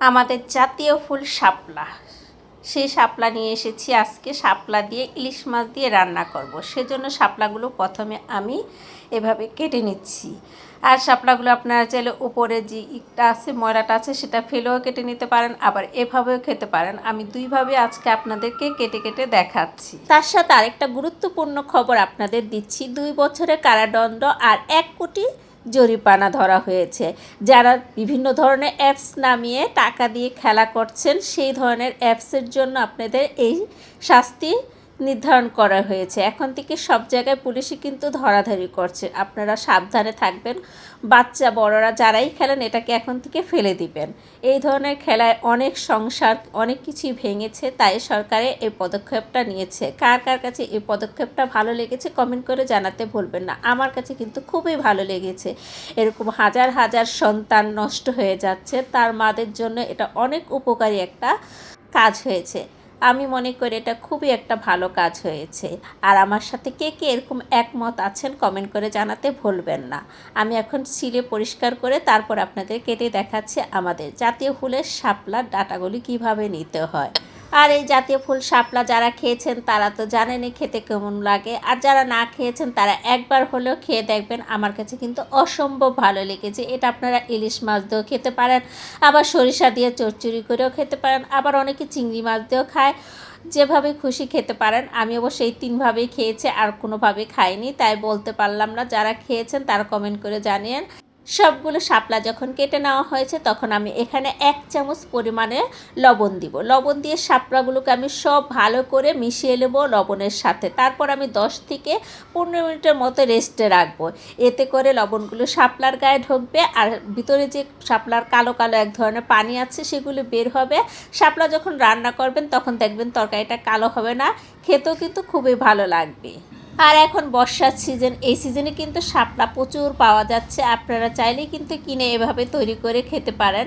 আমাদের জাতীয় ফুল শাপলা। সেই শাপলা নিয়ে এসেছি আজকে। শাপলা দিয়ে ইলিশ মাছ দিয়ে রান্না করব। সেজন্য শাপলাগুলো প্রথমে আমি এভাবে কেটে নিচ্ছি। আর শাপলাগুলো আপনারা চাইলে উপরে যে ইটটা আছে, ময়লাটা আছে, সেটা ফেলেও কেটে নিতে পারেন, আবার এভাবেও খেতে পারেন। আমি দুইভাবে আজকে আপনাদেরকে কেটে কেটে দেখাচ্ছি। তার সাথে আরেকটা গুরুত্বপূর্ণ খবর আপনাদের দিচ্ছি। দুই বছরের কারাদণ্ড আর এক কোটি জরিপানা ধরা হয়েছে। যারা বিভিন্ন ধরনের অ্যাপস নামিয়ে টাকা দিয়ে খেলা করছেন, সেই ধরনের অ্যাপসের জন্য আপনাদের এই শাস্তি নির্ধারণ করা হয়েছে। এখন থেকে সব জায়গায় পুলিশই কিন্তু ধরাধরি করছে। আপনারা সাবধানে থাকবেন। বাচ্চা বড়রা যারাই খেলেন, এটাকে এখন থেকে ফেলে দিবেন। এই ধরনের খেলায় অনেক সংসার, অনেক কিছুই ভেঙেছে, তাই সরকারে এই পদক্ষেপটা নিয়েছে। কার কার কাছে এই পদক্ষেপটা ভালো লেগেছে কমেন্ট করে জানাতে ভুলবেন না। আমার কাছে কিন্তু খুবই ভালো লেগেছে। এরকম হাজার হাজার সন্তান নষ্ট হয়ে যাচ্ছে। তার মাদের জন্য এটা অনেক উপকারী একটা কাজ হয়েছে। আমি মনে করি এটা খুবই একটা ভালো কাজ হয়েছে। আর আমার সাথে কে কে এরকম একমত আছেন কমেন্ট করে জানাতে ভুলবেন না। আমি এখন সিলে পরিষ্কার করে তারপর আপনাদের কেটে দেখাচ্ছি আমাদের জাতীয় ফুলের শাপলার ডাটাগুলি কীভাবে নিতে হয়। আর এই জাতীয় ফুল শাপলা যারা খেয়েছেন, তারা তো জানেনই খেতে কেমন লাগে। আর যারা না খেয়েছেন, তারা একবার হলেও খেয়ে দেখবেন। আমার কাছে কিন্তু অসম্ভব ভালো লেগেছে। এটা আপনারা ইলিশ মাছ দিয়েও খেতে পারেন, আবার সরিষা দিয়ে চচ্চড়ি করেও খেতে পারেন, আবার অনেকে চিংড়ি মাছ দিয়েও খায়। যেভাবে খুশি খেতে পারেন। আমি অবশ্য এই তিনভাবেই খেয়েছি, আর কোনোভাবে খাইনি, তাই বলতে পারলাম না। যারা খেয়েছেন, তারা কমেন্ট করে জানিয়েন। সবগুলো শাপলা যখন কেটে নেওয়া হয়েছে, তখন আমি এখানে এক চামচ পরিমাণে লবণ দিব। লবণ দিয়ে শাপলাগুলোকে আমি সব ভালো করে মিশিয়ে নেব লবণের সাথে। তারপর আমি দশ থেকে পনেরো মিনিটের মতো রেস্টে রাখব। এতে করে লবণগুলো শাপলার গায়ে ঢুকবে আর ভিতরে যে শাপলার কালো কালো এক ধরনের পানি আছে, সেগুলো বের হবে। শাপলা যখন রান্না করবেন, তখন দেখবেন তরকারিটা কালো হবে না। খেতেও কিন্তু খুবই ভালো লাগবে। আর এখন বর্ষার সিজন এই সিজনে কিন্তু শাপলা প্রচুর পাওয়া যাচ্ছে। আপনারা চাইলেই কিন্তু কিনে এভাবে তৈরি করে খেতে পারেন।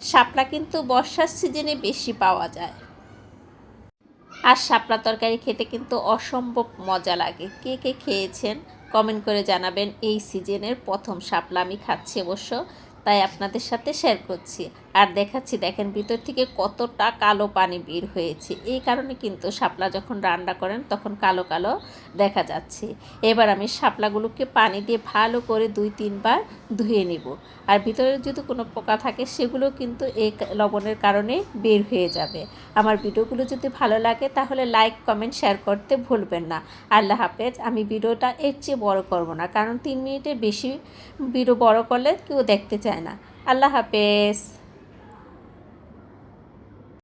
শাপলা কিন্তু বর্ষার সিজনে বেশি পাওয়া যায়। আর শাপলা তরকারি খেতে কিন্তু অসম্ভব মজা লাগে। কে কে খেয়েছেন? কমেন্ট করে জানাবেন। এই সিজনের প্রথম শাপলা আমি খাচ্ছি অবশ্য। তাই আপনাদের সাথে শেয়ার করছি। আর দেখাচ্ছি, দেখেন ভিতর থেকে কতটা কালো পানি বের হয়েছে। এই কারণে কিন্তু শাপলা যখন রান্না করেন, তখন কালো কালো দেখা যাচ্ছে। এবার আমি শাপলাগুলোকে পানি দিয়ে ভালো করে দুই, তিনবার ধুয়ে নেব। আর ভিতরে যদি কোনো পোকা থাকে, সেগুলো কিন্তু এই লবণের কারণে বের হয়ে যাবে। আমার ভিডিওগুলো যদি ভালো লাগে, তাহলে লাইক কমেন্ট শেয়ার করতে ভুলবেন না। আল্লাহ হাফেজ, আমি ভিডিওটা এর চেয়ে বড় করব না। কারণ তিন মিনিটের বেশি ভিডিও বড় করলে কেউ দেখতে চায় না আল্লাহ হাফেজ